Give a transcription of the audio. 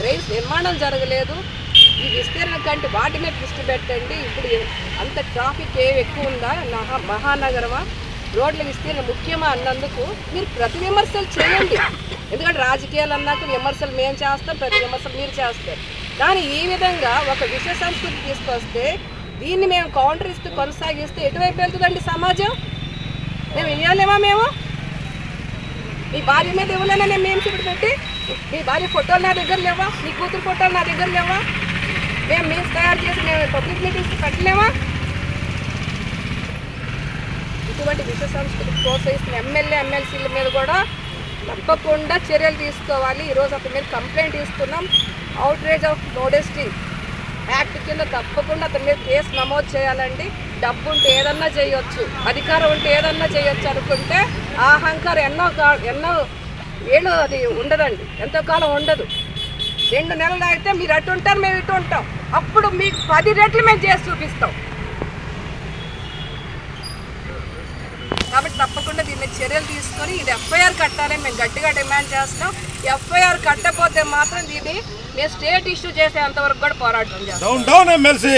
Drives నిర్మాణం జరగలేదు. ఈ విస్తీర్ణ కంటే వాటి మీద దృష్టి పెట్టండి. ఇప్పుడు అంత ట్రాఫిక్ ఏమి ఎక్కువ ఉందా? నహా మహానగరమా? రోడ్ల విస్తీర్ణం ముఖ్యమా అన్నందుకు మీరు ప్రతి విమర్శలు చేయండి. ఎందుకంటే రాజకీయాలు అన్నాక విమర్శలు మేము చేస్తాం ప్రతి విమర్శలు మీరు చేస్తారు. కానీ ఈ విధంగా ఒక విష సంస్కృతి తీసుకొస్తే దీన్ని మేము కౌంటర్ ఇస్తూ కొనసాగిస్తే ఎటువైపు వెళ్తుందండి సమాజం? మేము ఇవ్వలేమా మేము? మీ భార్య మీద ఇవ్వలేనా మేము చూపెట్టి మీ భార్య ఫోటోలు నా దగ్గర లేవా? మీ కూతురు ఫోటోలు నా దగ్గర లేవా? మేము మేము తయారు చేసి మేము పబ్లిక్ మీటింగ్స్ పెట్టలేమా ఇటువంటి విశ్వ సంస్కృతి ప్రోత్సహిస్తున్న ఎమ్మెల్యే ఎమ్మెల్సీల మీద కూడా తప్పకుండా చర్యలు తీసుకోవాలి. ఈరోజు అతని మీద కంప్లైంట్ ఇస్తున్నాం. అవుట్రేజ్ ఆఫ్ మోడెస్టీ యాక్ట్ కింద తప్పకుండా అతని మీద కేసు నమోదు చేయాలండి. డబ్బు ఉంటే ఏదన్నా చేయొచ్చు. అధికారం ఉంటే ఏదన్నా చేయొచ్చు అనుకుంటే ఆ అహంకారం ఎన్నో ఎన్నో ఏళ్ళు అది ఉండదండి. ఎంతో కాలం ఉండదు. రెండు నెలలు అయితే మీరు అటు ఉంటారు మేము ఇటు ఉంటాం. అప్పుడు మీకు పది రెట్లు మేము చేసి చూపిస్తాం. కాబట్టి తప్పకుండా దీని మీద చర్యలు తీసుకొని ఇది ఎఫ్ఐఆర్ కట్టాలని మేము గట్టిగా డిమాండ్ చేస్తున్నాం ఎఫ్ఐఆర్ కట్టకపోతే మాత్రం దీన్ని మేము స్టేట్ ఇష్యూ చేసేంత వరకు కూడా పోరాటం చేస్తాం. Down down MLC